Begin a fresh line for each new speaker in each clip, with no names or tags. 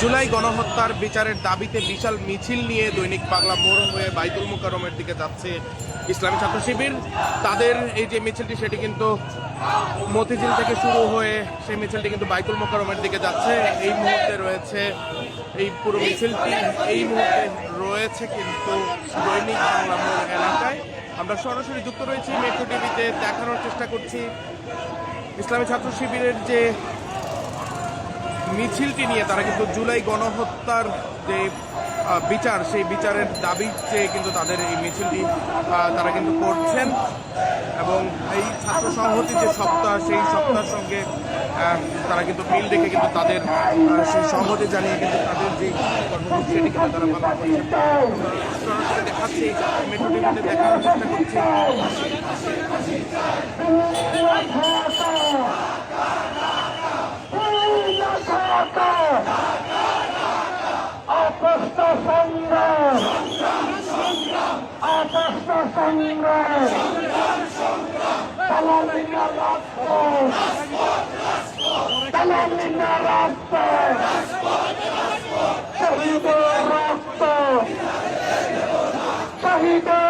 জুলাই গণহত্যার বিচারের দাবিতে বিশাল মিছিল নিয়ে দৈনিক বাংলা মোড় হয়ে বাইতুল মোকারমের দিকে যাচ্ছে ইসলামী ছাত্র শিবির তাদের এই যে মিছিলটি, সেটি কিন্তু মতিঝিল থেকে শুরু হয়ে সেই মিছিলটি কিন্তু বাইতুল মোকারমের দিকে যাচ্ছে। এই মুহূর্তে রয়েছে এই পুরো মিছিলটি, এই মুহূর্তে রয়েছে কিন্তু দৈনিক বাংলা মোড় এলাকায়। আমরা সরাসরি যুক্ত রয়েছি মেট্রো টিভিতে, দেখানোর চেষ্টা করছি। ইসলামী ছাত্র শিবিরের যে মিছিলটি নিয়ে তারা কিন্তু জুলাই গণহত্যার যে বিচার, সেই বিচারের দাবি চেয়ে কিন্তু তাদের এই মিছিলটি তারা কিন্তু করছেন। এবং এই ছাত্র সংহতি যে সপ্তাহ, সেই সপ্তাহের সঙ্গে তারা কিন্তু মিল রেখে কিন্তু তাদের সেই সংহতি জানিয়ে কিন্তু তাদের যে কর্মসূচি, সেটি কিন্তু তারা পালন করছেন। দেখানোর চেষ্টা করছি।
অপস্ত সংগ্রাম অপস্ত সংগ্রাম তালালিনা রক্ত তালালিনা রক্ত শহীদের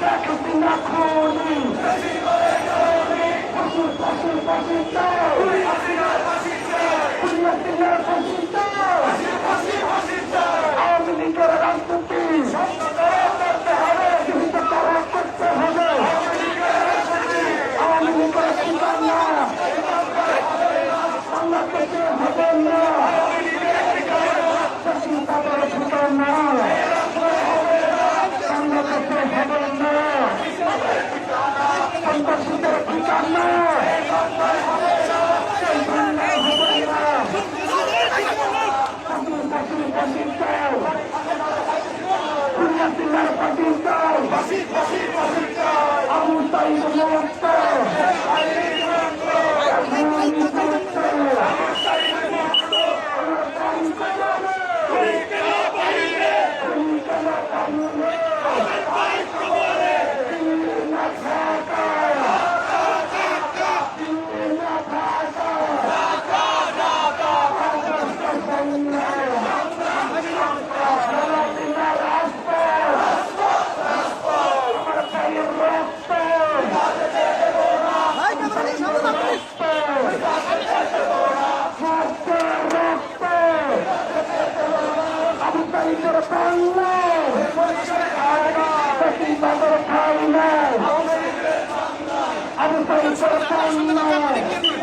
রাই হাত সক্রিয় সত্যাধিকার মুক্ত ওসমান রাই হাত সক্রিয় নিবদ্ধ ইনকিলাব জিন্দাবাদ সক্রিয় জিন্দাবাদ আওয়ামী আবু সাইদ মুক্ত আবু আবু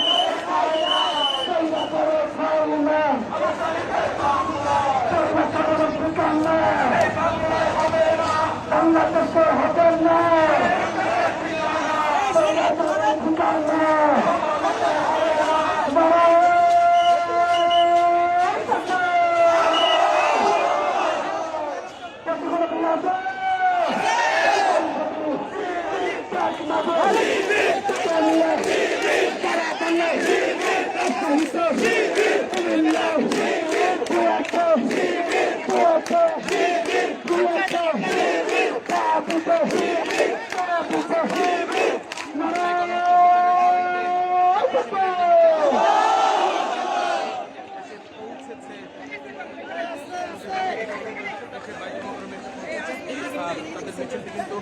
তাদের পেছনটি কিন্তু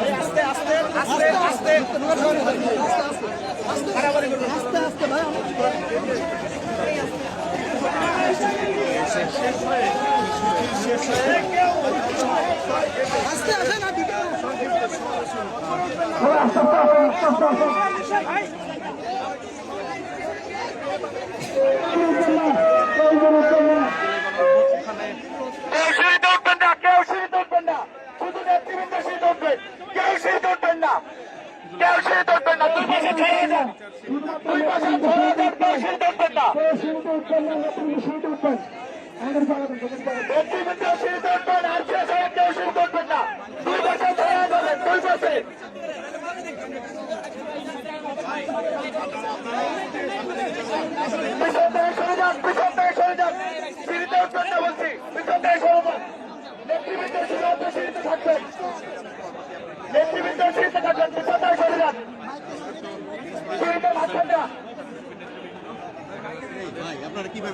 এই আস্তে আস্তে আস্তে
কেউ সিঁড়িতে উঠবেন না শুধু নেতৃবৃন্দ সিঁড়িতে উঠবেন কেউ সিঁড়িতে উঠবেন না কেউ সিঁড়িতে উঠবেন না, দুই পাশে ছেড়ে যান দুই পাশে ছেড়ে যান কেউ সিঁড়িতে উঠবেন না, আর কেউ সিঁড়িতে উঠবেন না, দুই পাশে ছেড়ে যাবেন দুই পাশে। পিছন থেকে সরে যান। পিছন থেকে সরে নেতৃবৃন্দ সিঁড়িতে থাকবেন পিছন থেকে সরে যান সিঁড়িতে থাকবেন না
ভাই আপনারা কীভাবে চলে আসেন